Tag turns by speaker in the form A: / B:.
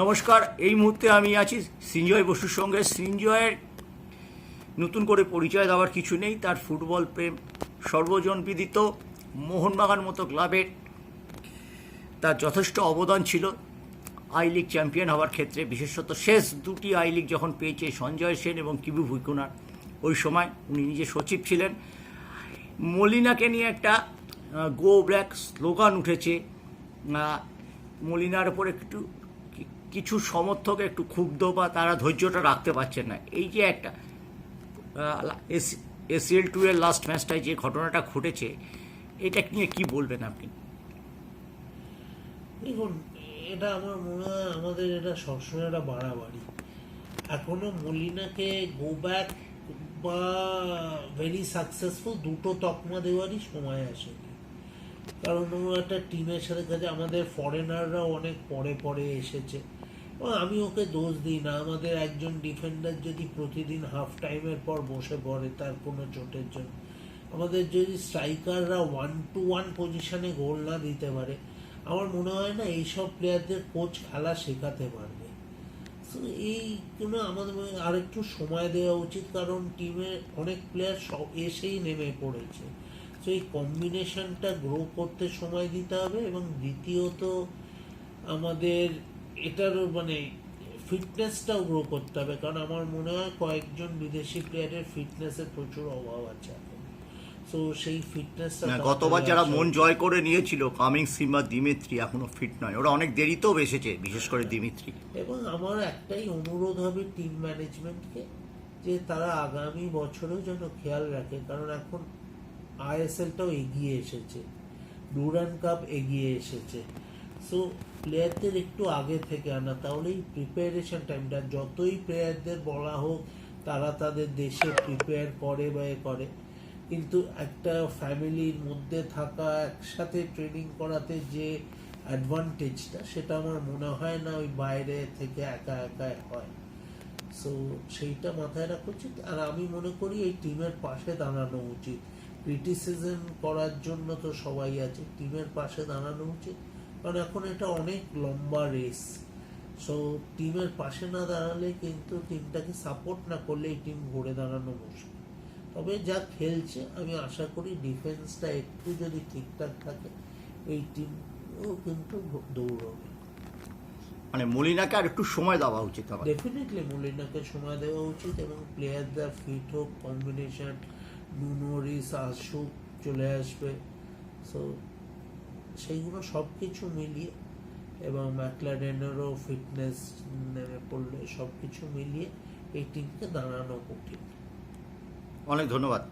A: নমস্কার, এই মুহূর্তে আমি আছি সৃঞ্জয় বসুর সঙ্গে। সৃঞ্জয়ের নতুন করে পরিচয় দেওয়ার কিছু নেই। তার ফুটবল প্রেম সর্বজন বিদিত মোহনবাগান মতো ক্লাবের তার যথেষ্ট অবদান ছিল। আই লিগ চ্যাম্পিয়ন হওয়ার ক্ষেত্রে, বিশেষত শেষ দুটি আই লিগ যখন পেয়েছে সঞ্জয় সেন এবং কিবু ভুইকুনার, ওই সময় উনি নিজে সচিব ছিলেন। মলিনাকে নিয়ে একটা গো ব্ল্যাক স্লোগান উঠেছে। মলিনার ওপর একটু কিছু সমর্থক একটু ক্ষুব্ধ বা তারা ধৈর্যটা রাখতে পারছেন না। এই যে একটা এসিএল টু এর লাস্ট ম্যাচটায় যে ঘটনাটা ঘটেছে, এটা নিয়ে কি বলবেন আপনি?
B: দেখুন, এটা আমার মনে হয় আমাদের এটা সবসময় একটা বাড়াবাড়ি। এখনও মলিনাকে গো ব্যাক বা ভেরি সাকসেসফুল দুটো তকমা দেওয়ারই সময় আসেনি। কারণ ও একটা টিমের সাথে কাজে আমাদের ফরেনাররাও অনেক পরে পরে এসেছে। আমি ওকে দোষ দিই না। আমাদের একজন ডিফেন্ডার যদি প্রতিদিন হাফ টাইমের পর বসে পড়ে তার কোনো চোটের জন্য। আমাদের যদি স্ট্রাইকাররা ওয়ান টু ওয়ান পজিশনে গোল না দিতে পারে আমার মনে হয় না এইসব প্লেয়ারদের কোচ খেলা শেখাতে পারবে। So, এই জন্য আমাদের হয় আরেকটু সময় দেওয়া উচিত কারণ টিমে অনেক প্লেয়ার সব এসেই নেমে পড়েছে। তো এই কম্বিনেশনটা গ্রো করতে সময় দিতে হবে এবং দ্বিতীয়ত আমাদের এটারও মানে ফিটনেসটাও গ্রো করতে হবে। কারণ আমার মনে হয় কয়েকজন বিদেশি প্লেয়ারের ফিটনেসের প্রচুর অভাব আছে তো সেই ফিটনেসটা
A: গতবার যারা মন জয় করে নিয়েছিল কামিং সিম্বা দিমিত্রি এখনও ফিট নয়। ওরা অনেক দেরিতেও এসেছে বিশেষ করে দিমিত্রি।
B: এবং আমার একটাই অনুরোধ হবে টিম ম্যানেজমেন্টকে যে তারা আগামী বছরেও যেন খেয়াল রাখে। কারণ এখন আইএসএলটাও এগিয়ে এসেছে। ডুরান কাপ এগিয়ে এসেছে। সো প্লেয়ারদের একটু আগে থেকে আনা তাহলে এই প্রিপারেশন টাইমটা যতই প্লেয়ারদের বলা হোক, তারা তাদের দেশে প্রিপেয়ার করে বা এ করে। কিন্তু একটা ফ্যামিলির মধ্যে থাকা, একসাথে ট্রেনিং করাতে যে অ্যাডভান্টেজটা সেটা আমার মনে হয় না ওই বাইরে থেকে একা একা হয়। সো সেইটা মাথায় রাখা উচিত। আর আমি মনে করি এই টিমের পাশে দাঁড়ানো উচিত। ক্রিটিসিজম করার জন্য তো সবাই আছে। টিমের পাশে দাঁড়ানো উচিত। কারণ এখন এটা অনেক লম্বা রেস সো টিমের পাশে না দাঁড়ালে কিন্তু টিমটাকে সাপোর্ট না করলে এই টিম ঘুরে দাঁড়ানো মুশকিল। তবে যা খেলছে আমি আশা করি ডিফেন্সটা একটু যদি ঠিকঠাক থাকে এই টিমও কিন্তু দৌড়বে।
A: মানে মলিনাকে আর একটু সময় দেওয়া উচিত আমার।
B: ডেফিনেটলি মলিনাকে সময় দেওয়া উচিত এবং প্লেয়ারদের ফিট হোক কম্বিনেশন নুনোরিস আসুক চলে আসবে। সো সেইগুলো সব কিছু মিলিয়ে এবং ম্যাকলারেনেরও ফিটনেস নেমে পড়লে সব কিছু মিলিয়ে এই টিমকে দাঁড়ানো কঠিন।
A: অনেক ধন্যবাদ।